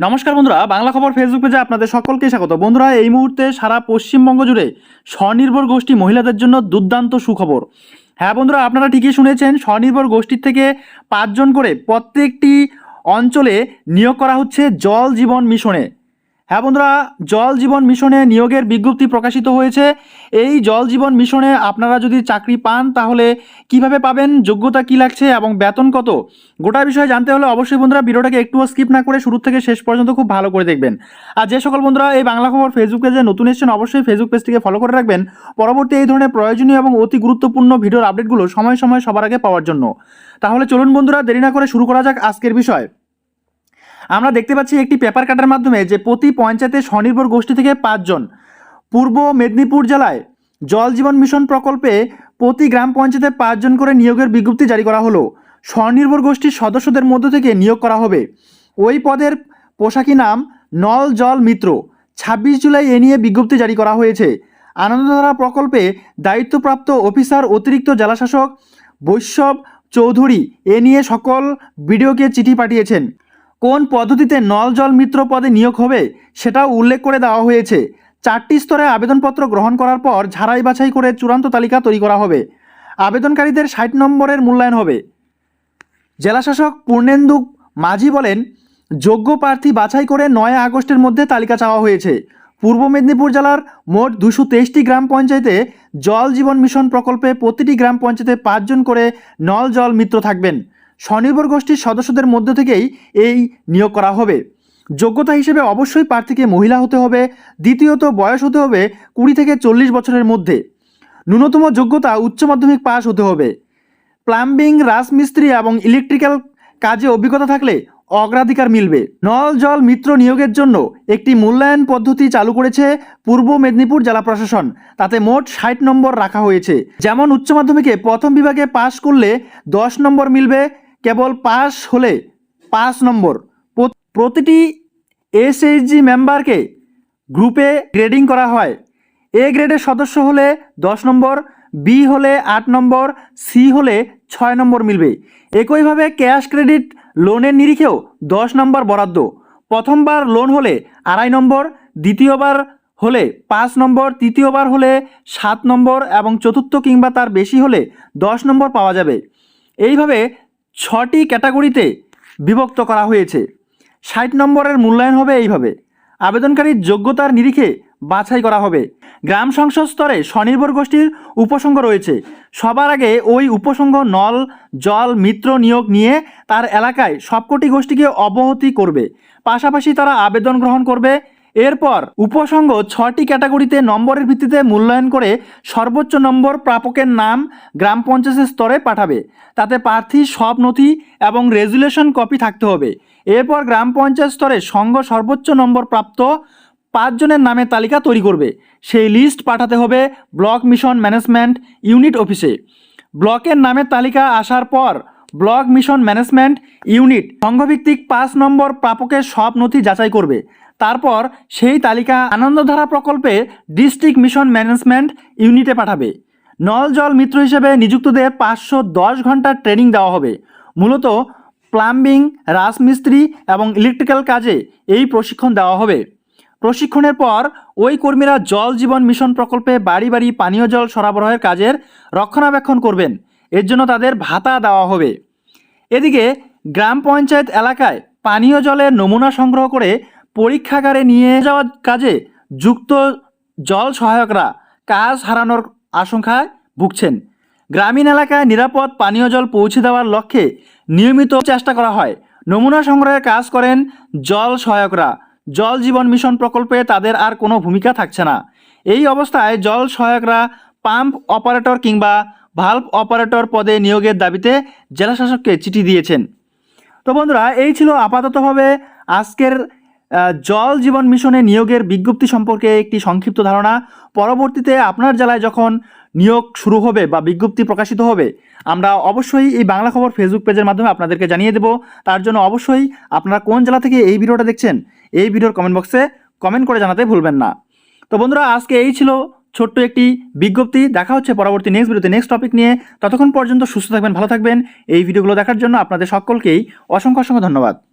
নমস্কার বন্ধুরা, বাংলা খবর ফেসবুক পেজে আপনাদের সকলকে স্বাগত। বন্ধুরা, এই মুহূর্তে সারা পশ্চিমবঙ্গ জুড়ে স্বনির্ভর গোষ্ঠী মহিলাদের জন্য দুর্দান্ত সুখবর। হ্যাঁ বন্ধুরা, আপনারা ঠিকই শুনেছেন, স্বনির্ভর গোষ্ঠীর থেকে পাঁচজন করে প্রত্যেকটি অঞ্চলে নিয়োগ করা হচ্ছে জল জীবন মিশনে। হ্যাঁ বন্ধুরা, জল জীবন মিশনে নিয়োগের বিজ্ঞপ্তি প্রকাশিত হয়েছে। এই জল জীবন মিশনে আপনারা যদি চাকরি পান, তাহলে কীভাবে পাবেন, যোগ্যতা কি লাগছে এবং বেতন কত? গোটা বিষয়ে জানতে হলে অবশ্যই বন্ধুরা ভিডিওটাকে একটুও স্কিপ না করে শুরু থেকে শেষ পর্যন্ত খুব ভালো করে দেখবেন। আর যে সকল বন্ধুরা এই বাংলা খবর ফেসবুক পেজে নতুন এসেছেন, অবশ্যই ফেসবুক পেজটিকে ফলো করে রাখবেন। পরবর্তী এই ধরনের প্রয়োজনীয় এবং অতি গুরুত্বপূর্ণ ভিডিওর আপডেটগুলো সময় সময় সবার আগে পাওয়ার জন্য। তাহলে চলুন বন্ধুরা, দেরি না করে শুরু করা যাক আজকের বিষয়। আমরা দেখতে পাচ্ছি একটি পেপার কাটার মাধ্যমে যে প্রতি পঞ্চায়েতে স্বনির্ভর গোষ্ঠী থেকে পাঁচজন। পূর্ব মেদিনীপুর জেলায় জল জীবন মিশন প্রকল্পে প্রতি গ্রাম পঞ্চায়েতে পাঁচজন করে নিয়োগের বিজ্ঞপ্তি জারি করা হলো। স্বনির্ভর গোষ্ঠীর সদস্যদের মধ্য থেকে নিয়োগ করা হবে। ওই পদের পোশাকি নাম নল জল মিত্র। ছাব্বিশ জুলাই এ নিয়ে বিজ্ঞপ্তি জারি করা হয়েছে। আনন্দধারা প্রকল্পে দায়িত্বপ্রাপ্ত অফিসার অতিরিক্ত জেলাশাসক বৈষ্ণব চৌধুরী এ নিয়ে সকল বিডিওকে চিঠি পাঠিয়েছেন। কোন পদ্ধতিতে নল জল মিত্র পদে নিয়োগ হবে সেটাও উল্লেখ করে দেওয়া হয়েছে। চারটি স্তরে আবেদনপত্র গ্রহণ করার পর ঝাড়াই বাছাই করে চূড়ান্ত তালিকা তৈরি করা হবে। আবেদনকারীদের ষাট নম্বরের মূল্যায়ন হবে। জেলাশাসক পূর্ণেন্দু মাঝি বলেন, যোগ্য প্রার্থী বাছাই করে নয় আগস্টের মধ্যে তালিকা চাওয়া হয়েছে। পূর্ব মেদিনীপুর জেলার মোট দুশো তেইশটি গ্রাম পঞ্চায়েতে জল জীবন মিশন প্রকল্পে প্রতিটি গ্রাম পঞ্চায়েতে পাঁচজন করে নল জল মিত্র থাকবেন। স্বনির্ভর গোষ্ঠীর সদস্যদের মধ্য থেকেই এই নিয়োগ করা হবে। যোগ্যতা হিসেবে অবশ্যই প্রার্থীকে মহিলা হতে হবে, দ্বিতীয়ত বয়স হতে হবে কুড়ি থেকে চল্লিশ বছরের মধ্যে। ন্যূনতম যোগ্যতা উচ্চ মাধ্যমিক পাস হতে হবে। প্লাম্বিং, রাজমিস্ত্রি এবং ইলেকট্রিক্যাল কাজে অভিজ্ঞতা থাকলে অগ্রাধিকার মিলবে। নল জল মিত্র নিয়োগের জন্য একটি মূল্যায়ন পদ্ধতি চালু করেছে পূর্ব মেদিনীপুর জেলা প্রশাসন। তাতে মোট ষাট নম্বর রাখা হয়েছে। যেমন উচ্চ মাধ্যমিকে প্রথম বিভাগে পাশ করলে দশ নম্বর মিলবে কেবল পাস হলে পাঁচ নম্বর। প্রতিটি এসএইচজি মেম্বারকে গ্রুপে গ্রেডিং করা হয়। এ গ্রেডের সদস্য হলে দশ নম্বর, বি হলে আট নম্বর, সি হলে ছয় নম্বর মিলবে। একইভাবে ক্যাশ ক্রেডিট লোনের নিরিখেও দশ নম্বর বরাদ্দ। প্রথমবার লোন হলে আড়াই নম্বর, দ্বিতীয়বার হলে পাঁচ নম্বর, তৃতীয়বার হলে সাত নম্বর এবং চতুর্থ কিংবা তার বেশি হলে দশ নম্বর পাওয়া যাবে। এইভাবে ছটি ক্যাটাগরিতে বিভক্ত করা হয়েছে। ষাট নম্বরের মূল্যায়ন হবে এইভাবে। আবেদনকারীর যোগ্যতার নিরিখে বাছাই করা হবে। গ্রাম সংসদ স্তরে স্বনির্ভর গোষ্ঠীর উপসংঘ রয়েছে। সবার আগে ওই উপসংঘ নল, জল, মিত্র নিয়োগ নিয়ে তার এলাকায় সবকটি গোষ্ঠীকে অবহতি করবে। পাশাপাশি তারা আবেদন গ্রহণ করবে। এরপর উপসংঘ ছটি ক্যাটাগরিতে নম্বরের ভিত্তিতে মূল্যায়ন করে সর্বোচ্চ নম্বর প্রাপকের নাম গ্রাম পঞ্চায়েতের স্তরে পাঠাবে। তাতে প্রার্থী, সব নথি এবং রেজুলেশন কপি থাকতে হবে। এরপর গ্রাম পঞ্চায়েত স্তরে সংঘ সর্বোচ্চ নম্বর প্রাপ্ত পাঁচজনের নামের তালিকা তৈরি করবে। সেই লিস্ট পাঠাতে হবে ব্লক মিশন ম্যানেজমেন্ট ইউনিট অফিসে। ব্লকের নামের তালিকা আসার পর ব্লক মিশন ম্যানেজমেন্ট ইউনিট সংঘভিত্তিক পাঁচ নম্বর প্রাপকের সব নথি যাচাই করবে। তারপর সেই তালিকা আনন্দধারা প্রকল্পে ডিস্ট্রিক্ট মিশন ম্যানেজমেন্ট ইউনিটে পাঠাবে। নল জল মিত্র হিসেবে নিযুক্তদের পাঁচশো দশ ঘণ্টার ট্রেনিং দেওয়া হবে। মূলত প্লাম্বিং, রাজমিস্ত্রি এবং ইলেকট্রিক্যাল কাজে এই প্রশিক্ষণ দেওয়া হবে। প্রশিক্ষণের পর ওই কর্মীরা জল জীবন মিশন প্রকল্পে বাড়ি বাড়ি পানীয় জল সরবরাহের কাজের রক্ষণাবেক্ষণ করবেন। এর জন্য তাদের ভাতা দেওয়া হবে। এদিকে গ্রাম পঞ্চায়েত এলাকায় পানীয় জলের নমুনা সংগ্রহ করে পরীক্ষাগারে নিয়ে যাওয়ার কাজে যুক্ত জল সহায়করা কাজ হারানোর আশঙ্কায় ভুগছেন। গ্রামীণ এলাকায় নিরাপদ পানীয় জল পৌঁছে দেওয়ার লক্ষ্যে নিয়মিত চেষ্টা করা হয়। নমুনা সংগ্রহের কাজ করেন জল সহায়করা। জল জীবন মিশন প্রকল্পে তাদের আর কোনো ভূমিকা থাকছে না। এই অবস্থায় জল সহায়করা পাম্প অপারেটর কিংবা ভাল্ব অপারেটর পদে নিয়োগের দাবিতে জেলাশাসককে চিঠি দিয়েছেন। তো বন্ধুরা, এই ছিল আপাততভাবে আজকের জল জীবন মিশনে নিয়োগের বিজ্ঞপ্তি সম্পর্কে একটি সংক্ষিপ্ত ধারণা। পরবর্তীতে আপনার জেলায় যখন নিয়োগ শুরু হবে বা বিজ্ঞপ্তি প্রকাশিত হবে, আমরা অবশ্যই এই বাংলা খবর ফেসবুক পেজের মাধ্যমে আপনাদেরকে জানিয়ে দেব। তার জন্য অবশ্যই আপনারা কোন জেলা থেকে এই ভিডিওটা দেখছেন, এই ভিডিওর কমেন্ট বক্সে কমেন্ট করে জানাতে ভুলবেন না। তো বন্ধুরা, আজকে এই ছিল ছোট্ট একটি বিজ্ঞপ্তি। দেখা হচ্ছে পরবর্তী নেক্সট ভিডিওতে নেক্সট টপিক নিয়ে। ততক্ষণ পর্যন্ত সুস্থ থাকবেন, ভালো থাকবেন। এই ভিডিওগুলো দেখার জন্য আপনাদের সকলকেই অসংখ্য অসংখ্য ধন্যবাদ।